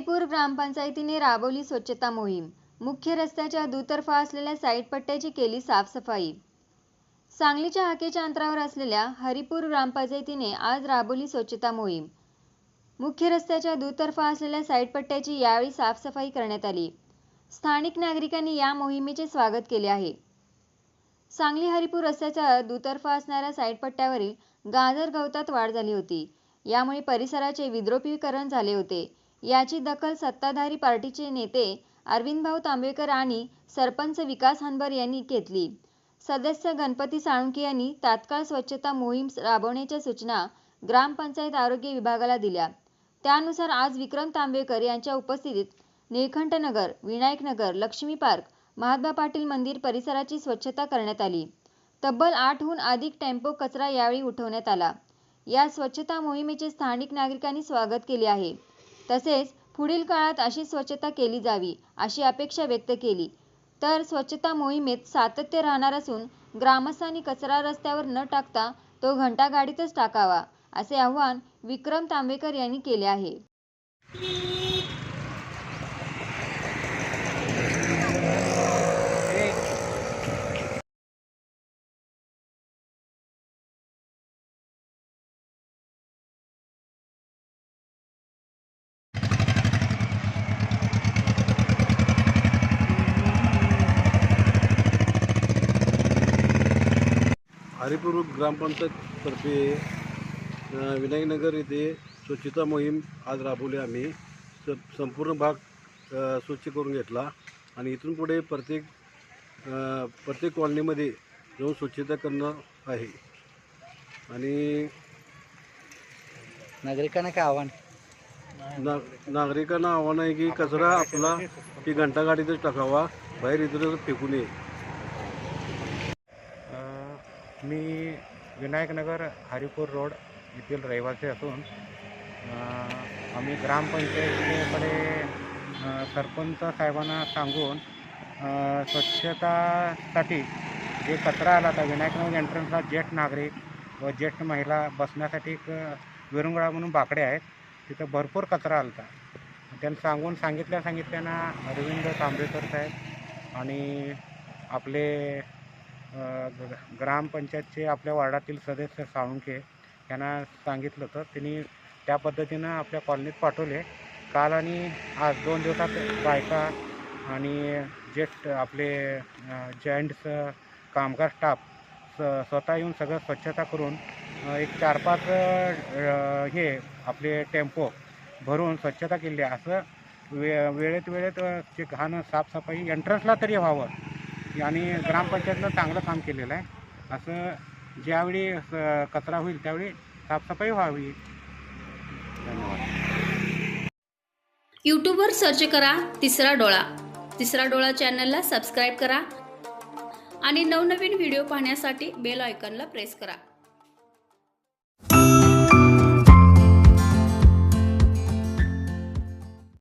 हरिपूर ग्रामपंचायतीने राबवली स्वच्छता मोहीम. मुख्य रस्त्याच्या दुतर्फा असलेल्या साईड पट्ट्याची केली साफसफाई. सांगलीच्या हाकेच्या अंतरावर असलेल्या हरिपूर ग्रामपंचायतीने आज राबवली स्वच्छता मोहीम. मुख्य रस्त्याच्या दुतर्फा असलेल्या साईड पट्ट्याची यावेळी साफसफाई करण्यात आली. स्थानिक नागरिकांनी या मोहिमेचे स्वागत केले आहे. सांगली हरिपूर रस्त्याच्या दुतर्फा असणाऱ्या साईड पट्ट्यावरील गाजर गवतात वाढ झाली होती. यामुळे परिसराचे विद्रोपीकरण झाले होते. याची दखल सत्ताधारी पार्टीचे नेते अरविंदभाऊ तांबेकर आणि सरपंच विकास हनबर यांनी घेतली. सदस्य गणपती साळुंके यांनी तात्काळ स्वच्छता मोहीम राबवण्याच्या सूचना ग्रामपंचायत आरोग्य विभागाला दिल्या. त्यानुसार आज विक्रम तांबेकर यांच्या उपस्थितीत निळखंठनगर विनायकनगर लक्ष्मी पार्क महात्मा पाटील मंदिर परिसराची स्वच्छता करण्यात आली. तब्बल आठहून अधिक टेम्पो कचरा यावेळी उठवण्यात आला. या स्वच्छता मोहिमेचे स्थानिक नागरिकांनी स्वागत केले आहे. तसेच पुढील काळात अशी स्वच्छता केली जावी अशी अपेक्षा व्यक्त केली. तर स्वच्छता मोहिमेत सातत्य राहणार असून ग्रामस्थांनी कचरा रस्त्यावर न टाकता तो घंटागाडीतच टाकावा असे आवाहन विक्रम तांबेकर यांनी केले आहे. हरिपूर ग्रामपंचायततर्फे विनायकनगर येथे स्वच्छता मोहीम आज राबवली आम्ही. स संपूर्ण भाग स्वच्छ करून घेतला आणि इथून पुढे प्रत्येक प्रत्येक कॉलनीमध्ये जाऊन स्वच्छता करणं आहे. आणि नागरिकांना काय आव्हान? ना नागरिकांना आव्हान आहे की कचरा आपला की घंटागाडीतच टाकावा बाहेर इतर फेकू नये. मी विनायकनगर हरिपूर रोड येथील रहिवासी असून आम्ही ग्रामपंचायतीकडे सरपंच साहेबांना सांगून स्वच्छतासाठी जे कचरा आला होता विनायकनगर एंट्रन्सला ज्येष्ठ नागरिक व ज्येष्ठ महिला बसण्यासाठी एक विरंगुळा म्हणून बाकडे आहेत. तिथं भरपूर कचरा आला होता. त्यांना सांगून सांगितल्या सांगितल्यानं अरविंद तांबेकर साहेब आणि आपले ग्रामपंचायतचे आपल्या वार्डातील सदस्य साळुंके यांना सांगितलं होतं. त्यांनी त्या पद्धतीनं आपल्या कॉलनीत पाठवले. काल आणि आज दोन दिवसात बायका आणि ज्येष्ठ आपले जॉईंट्स कामगार स्टाफ स स्वतः येऊन सगळं स्वच्छता करून एक चार पाच हे आपले टेम्पो भरून स्वच्छता केली. असं वे वेळेत वेळेत जे घाण साफसफाई एंट्रन्सला तरी व्हावं. आणि ग्रामपंचायतनं चांगलं काम केलेलं आहे. असं ज्यावेळी स- कचरा होईल त्यावेळी साफसफाई व्हावी. धन्यवाद. यूट्यूबवर सर्च करा तिसरा डोळा. तिसरा डोळा चॅनलला सबस्क्राईब करा. आणि नवनवीन व्हिडिओ पाहण्यासाठी बेल आयकॉनला प्रेस करा.